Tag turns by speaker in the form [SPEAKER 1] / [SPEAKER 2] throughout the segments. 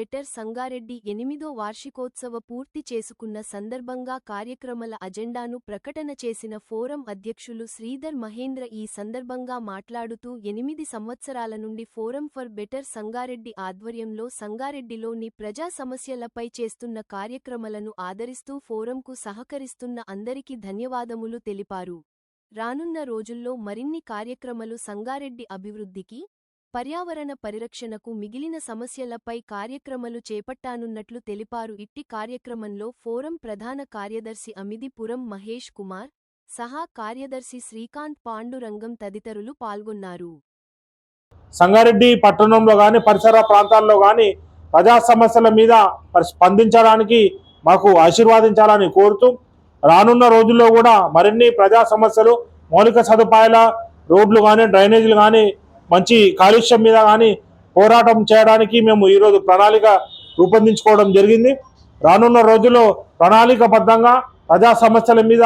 [SPEAKER 1] Better Sangareddy ఎనిమిదో వార్షికోత్సవ పూర్తి చేసుకున్న సందర్భంగా కార్యక్రమాల అజెండాను ప్రకటన చేసిన ఫోరం అధ్యక్షులు శ్రీధర్ మహేంద్ర ఈ సందర్భంగా మాట్లాడుతూ ఎనిమిది సంవత్సరాల నుండి ఫోరం ఫర్ బెటర్ సంగారెడ్డి ఆధ్వర్యంలో సంగారెడ్డిలోని ప్రజా సమస్యలపై చేస్తున్న కార్యక్రమాలను ఆదరిస్తూ ఫోరంకు సహకరిస్తున్న అందరికీ ధన్యవాదములు తెలిపారు. రానున్న రోజుల్లో మరిన్ని కార్యక్రమాలు సంగారెడ్డి అభివృద్ధికి పర్యావరణ పరిరక్షణకు మిగిలిన సమస్యలపై కార్యక్రమాలు చేపట్టానున్నట్లు తెలిపారు. ఇట్టి కార్యక్రమంలో ఫోరం ప్రధాన కార్యదర్శి అమిదిపురం మహేష్ కుమార్ సహా కార్యదర్శి శ్రీకాంత్ పాండురంగం తదితరులు పాల్గొన్నారు.
[SPEAKER 2] సంగారెడ్డి పట్టణంలో గాని పరిసర ప్రాంతాల్లో కానీ ప్రజా సమస్యల మీద స్పందించడానికి మాకు ఆశీర్వాదించాలని కోరుతూ రానున్న రోజుల్లో కూడా మరిన్ని ప్రజా సమస్యలు మౌలిక సదుపాయాల రోడ్లు కానీ డ్రైనేజీలు కానీ మంచి కాలుష్యం మీద కానీ పోరాటం చేయడానికి మేము ఈరోజు ప్రణాళిక రూపొందించుకోవడం జరిగింది. రానున్న రోజుల్లో ప్రణాళికబద్ధంగా ప్రజా సమస్యల మీద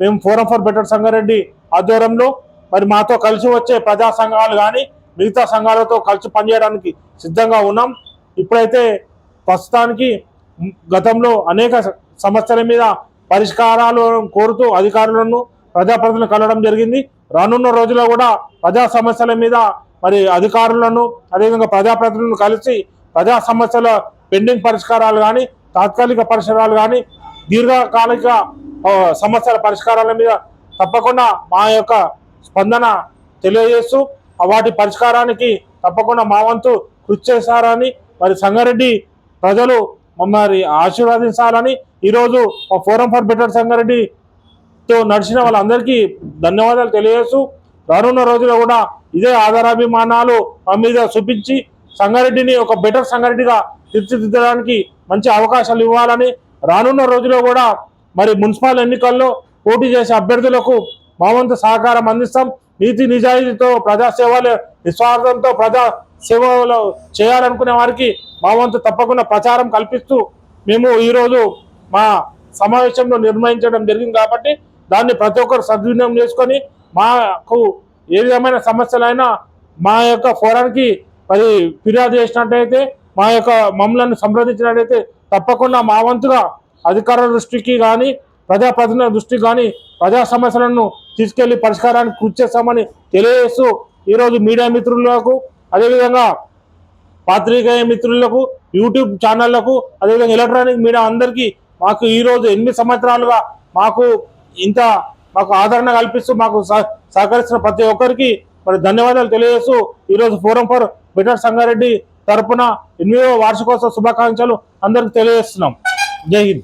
[SPEAKER 2] మేము ఫోరం ఫర్ బెటర్ సంగారెడ్డి ఆధ్వర్యంలో మరి మాతో కలిసి వచ్చే ప్రజా సంఘాలు కానీ మిగతా సంఘాలతో కలిసి పనిచేయడానికి సిద్ధంగా ఉన్నాం. ఇప్పుడైతే ప్రస్తుతానికి గతంలో అనేక సమస్యల మీద పరిష్కారాలు కోరుతూ అధికారులను ప్రజాప్రతినిధులను కలవడం జరిగింది. రానున్న రోజుల్లో కూడా ప్రజా సమస్యల మీద మరి అధికారులను అదేవిధంగా ప్రజాప్రతినిధులను కలిసి ప్రజా సమస్యల పెండింగ్ పరిష్కారాలు కానీ తాత్కాలిక పరిష్కారాలు కానీ దీర్ఘకాలిక సమస్యల పరిష్కారాల మీద తప్పకుండా మా యొక్క స్పందన తెలియజేస్తూ వాటి పరిష్కారానికి తప్పకుండా మా వంతు కృషి చేశారని మరి సంగారెడ్డి ప్రజలు మమ్మల్ని ఆశీర్వదించాలని ఈరోజు ఫోరం ఫర్ బెటర్ తో నడిచిన వాళ్ళందరికీ ధన్యవాదాలు తెలియజేస్తూ రానున్న రోజుల్లో కూడా ఇదే ఆధారాభిమానాలు మా మీద చూపించి సంగారెడ్డిని ఒక బెటర్ సంగారెడ్డిగా తీర్చిదిద్దడానికి మంచి అవకాశాలు ఇవ్వాలని రానున్న రోజుల్లో కూడా మరి మున్సిపల్ ఎన్నికల్లో పోటీ చేసే అభ్యర్థులకు మా వంతు సహకారం అందిస్తాం. నీతి నిజాయితీతో ప్రజాసేవలు నిస్వార్థంతో ప్రజా సేవలు చేయాలనుకునే వారికి మా వంతు తప్పకుండా ప్రచారం కల్పిస్తూ మేము ఈరోజు మా సమావేశంలో నిర్ణయించడం జరిగింది కాబట్టి దాన్ని ప్రతి ఒక్కరు సద్వినియోగం చేసుకొని మాకు ఏ విధమైన సమస్యలైనా మా యొక్క ఫోరానికి మరి ఫిర్యాదు చేసినట్టయితే మా యొక్క మమ్మల్ని సంప్రదించినట్టయితే తప్పకుండా మా వంతుగా అధికారుల దృష్టికి కానీ ప్రజాప్రతినిధుల దృష్టికి కానీ ప్రజా సమస్యలను తీసుకెళ్ళి పరిష్కారానికి కృషి చేస్తామని తెలియజేస్తూ ఈరోజు మీడియా మిత్రులకు అదేవిధంగా పాత్రికేయ మిత్రులకు యూట్యూబ్ ఛానళ్ళకు అదేవిధంగా ఎలక్ట్రానిక్ మీడియా అందరికీ మాకు ఈరోజు ఎనిమిది సంవత్సరాలుగా మాకు ఇంత మాకు ఆదరణ కల్పిస్తూ మాకు సహ- సహకరిస్తున్న ప్రతి ఒక్కరికి మరి ధన్యవాదాలు తెలియజేస్తూ ఈరోజు ఫోరం ఫర్ బెటర్ సంగారెడ్డి తరపున ఎనిమిదవ వార్షికోత్సవ శుభాకాంక్షలు అందరికి తెలియజేస్తున్నాం. జై హింద్.